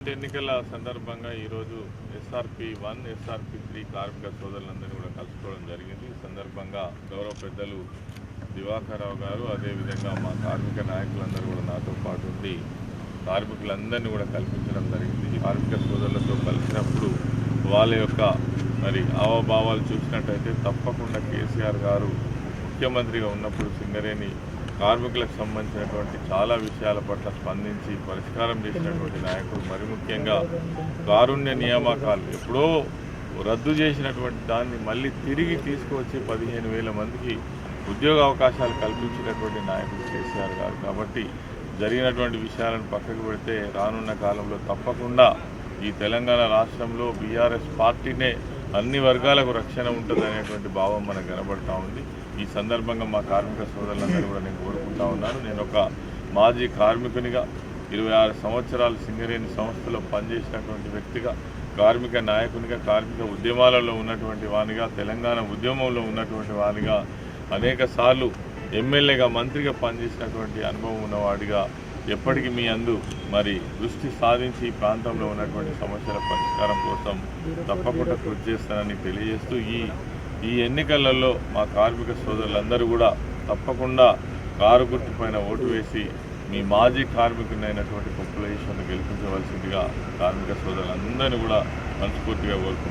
ఎన్నికల సందర్భంగా ఈరోజు ఎస్ఆర్పి వన్ ఎస్ఆర్పి త్రీ కార్మిక సోదరులందరినీ కూడా కలుసుకోవడం జరిగింది. ఈ సందర్భంగా గౌరవ పెద్దలు దివాకర్ రావు గారు అదేవిధంగా మా కార్మిక నాయకులందరూ కూడా నాతో పాటు ఉండి కార్మికులందరినీ కూడా కల్పించడం జరిగింది. కార్మిక సోదరులతో కలిసినప్పుడు వాళ్ళ యొక్క మరి హావభావాలు చూసినట్టయితే తప్పకుండా కేసీఆర్ గారు ముఖ్యమంత్రిగా ఉన్నప్పుడు సింగరేణి కార్మికులకు సంబంధించినటువంటి చాలా విషయాల పట్ల స్పందించి పరిష్కారం చేసినటువంటి నాయకుడు మరి ముఖ్యంగా కారుణ్య నియామకాలు. ఎప్పుడో రద్దు చేసినటువంటి దాన్ని మళ్ళీ తిరిగి తీసుకువచ్చి పదిహేను వేల మందికి ఉద్యోగ అవకాశాలు కల్పించినటువంటి నాయకుడు కేసీఆర్ గారు. కాబట్టి జరిగినటువంటి విషయాలను పక్కకు పెడితే రానున్న కాలంలో తప్పకుండా ఈ తెలంగాణ రాష్ట్రంలో బీఆర్ఎస్ పార్టీనే అన్ని వర్గాలకు రక్షణ ఉంటుంది అనేటువంటి భావం మనకు కనబడతా ఉంది. ఈ సందర్భంగా మా కార్మిక సోదరులందరూ కూడా నేను కోరుకుంటా ఉన్నాను. నేను ఒక మాజీ కార్మికునిగా ఇరవై ఆరు సంవత్సరాలు సింగరేణి సంస్థలో పనిచేసినటువంటి వ్యక్తిగా కార్మిక నాయకునిగా కార్మిక ఉద్యమాలలో ఉన్నటువంటి వానిగా తెలంగాణ ఉద్యమంలో ఉన్నటువంటి వానిగా అనేక సార్లు ఎమ్మెల్యేగా మంత్రిగా పనిచేసినటువంటి అనుభవం ఉన్నవాడిగా ఎప్పటికీ మీ అందు మరి దృష్టి సాధించి ఈ ప్రాంతంలో ఉన్నటువంటి సమస్యల పరిష్కారం కోసం తప్పకుండా కృషి చేస్తానని తెలియజేస్తూ ఈ ఈ ఎన్నికలలో మా కార్మిక సోదరులందరూ కూడా తప్పకుండా కారు గుర్తు పైన ఓటు వేసి మీ మాజీ కార్మికునైనటువంటి కుప్పల ఈశ్వర్ని గెలిపించవలసిందిగా కార్మిక సోదరులందరినీ కూడా మనస్ఫూర్తిగా కోరుకుంటున్నాను